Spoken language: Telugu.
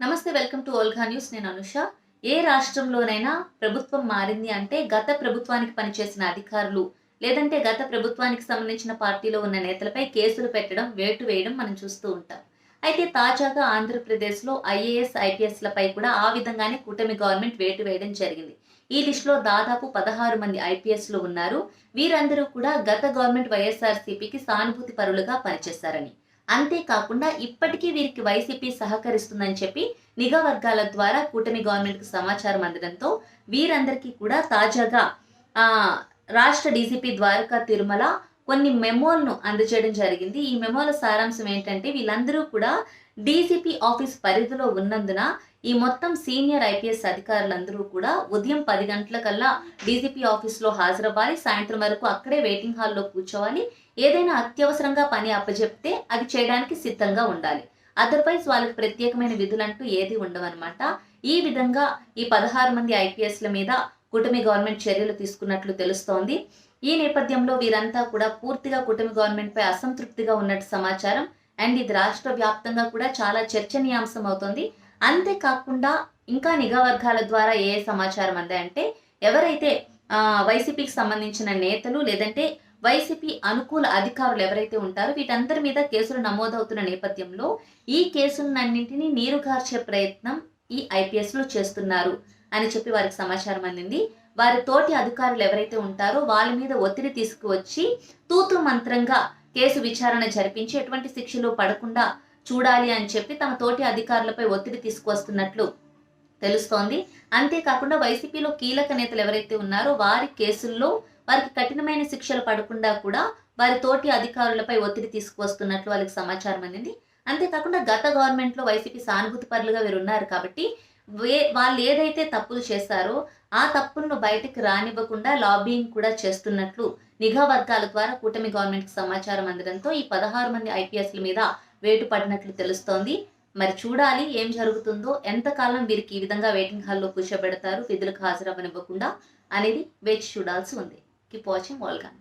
నమస్తే వెల్కమ్ టు ఓల్గా న్యూస్. నేను అనుష. ఏ రాష్ట్రంలోనైనా ప్రభుత్వం మారింది అంటే గత ప్రభుత్వానికి పనిచేసిన అధికారులు లేదంటే గత ప్రభుత్వానికి సంబంధించిన పార్టీలో ఉన్న నేతలపై కేసులు పెట్టడం వేటు వేయడం మనం చూస్తూ ఉంటాం. అయితే తాజాగా ఆంధ్రప్రదేశ్లో ఐఏఎస్ ఐపీఎస్లపై కూడా ఆ విధంగానే కూటమి గవర్నమెంట్ వేటు వేయడం జరిగింది. ఈ లిస్టులో దాదాపు పదహారు మంది ఐపీఎస్లు ఉన్నారు. వీరందరూ కూడా గత గవర్నమెంట్ వైఎస్ఆర్సీపీకి సానుభూతి పరులుగా పనిచేశారని. అంతేకాకుండా ఇప్పటికీ వీరికి వైసీపీ సహకరిస్తుందని చెప్పి నిఘా వర్గాల ద్వారా కూటమి గవర్నమెంట్కి సమాచారం అందడంతో వీరందరికీ కూడా తాజాగా ఆ, రాష్ట్ర డీజీపీ ద్వారకా తిరుమల కొన్ని మెమోలను అందజేయడం జరిగింది. ఈ మెమోల సారాంశం ఏంటంటే వీళ్ళందరూ కూడా డీజీపీ ఆఫీస్ పరిధిలో ఉన్నందున ఈ మొత్తం సీనియర్ ఐపీఎస్ అధికారులందరూ కూడా ఉదయం పది గంటలకల్లా డీజీపీ ఆఫీస్లో హాజరవ్వాలి. సాయంత్రం వరకు అక్కడే వెయిటింగ్ హాల్లో కూర్చోవాలి. ఏదైనా అత్యవసరంగా పని అప్పచెప్తే అది చేయడానికి సిద్ధంగా ఉండాలి. అదర్వైజ్ వాళ్ళకి ప్రత్యేకమైన విధులంటూ ఏది ఉండవన్నమాట. ఈ విధంగా ఈ పదహారు మంది ఐపీఎస్ల మీద కూటమి గవర్నమెంట్ చర్యలు తీసుకున్నట్లు తెలుస్తోంది. ఈ నేపథ్యంలో వీరంతా కూడా పూర్తిగా కూటమి గవర్నమెంట్ పై అసంతృప్తిగా ఉన్నట్టు సమాచారం. అండ్ ఇది రాష్ట్ర వ్యాప్తంగా కూడా చాలా చర్చనీయాంశం అవుతుంది. అంతేకాకుండా ఇంకా నిఘా వర్గాల ద్వారా ఏ సమాచారం అందాయంటే ఎవరైతే వైసీపీకి సంబంధించిన నేతలు లేదంటే వైసీపీ అనుకూల అధికారులు ఎవరైతే ఉంటారో వీటందరి మీద కేసులు నమోదవుతున్న నేపథ్యంలో ఈ కేసులన్నింటినీ నీరుగార్చే ప్రయత్నం ఈ ఐపీఎస్లు చేస్తున్నారు అని చెప్పి వారికి సమాచారం అందింది. వారి తోటి అధికారులు ఎవరైతే ఉంటారో వాళ్ళ మీద ఒత్తిడి తీసుకువచ్చి తూతు మంత్రంగా కేసు విచారణ జరిపించి ఎటువంటి శిక్షలు పడకుండా చూడాలి అని చెప్పి తమ తోటి అధికారులపై ఒత్తిడి తీసుకువస్తున్నట్లు తెలుస్తోంది. అంతేకాకుండా వైసీపీలో కీలక నేతలు ఎవరైతే ఉన్నారో వారి కేసుల్లో వారికి కఠినమైన శిక్షలు పడకుండా కూడా వారి తోటి అధికారులపై ఒత్తిడి తీసుకువస్తున్నట్లు వాళ్ళకి సమాచారం అందింది. అంతేకాకుండా గత గవర్నమెంట్లో వైసీపీ సానుభూతి పరులుగా వీరు ఉన్నారు కాబట్టి వాళ్ళు ఏదైతే తప్పులు చేశారో ఆ తప్పులను బయటకు రానివ్వకుండా లాబింగ్ కూడా చేస్తున్నట్లు నిఘా వర్గాల ద్వారా కూటమి గవర్నమెంట్కి సమాచారం అందడంతో ఈ పదహారు మంది ఐపీఎస్ల మీద వేటు పడినట్లు తెలుస్తోంది. మరి చూడాలి ఏం జరుగుతుందో ఎంతకాలం వీరికి ఈ విధంగా వెయిటింగ్ హాల్లో కూర్చోబెడతారు విధులకు హాజరవ్వనివ్వకుండా అనేది వేచి చూడాల్సి ఉంది. Keep watching వాల్గాన్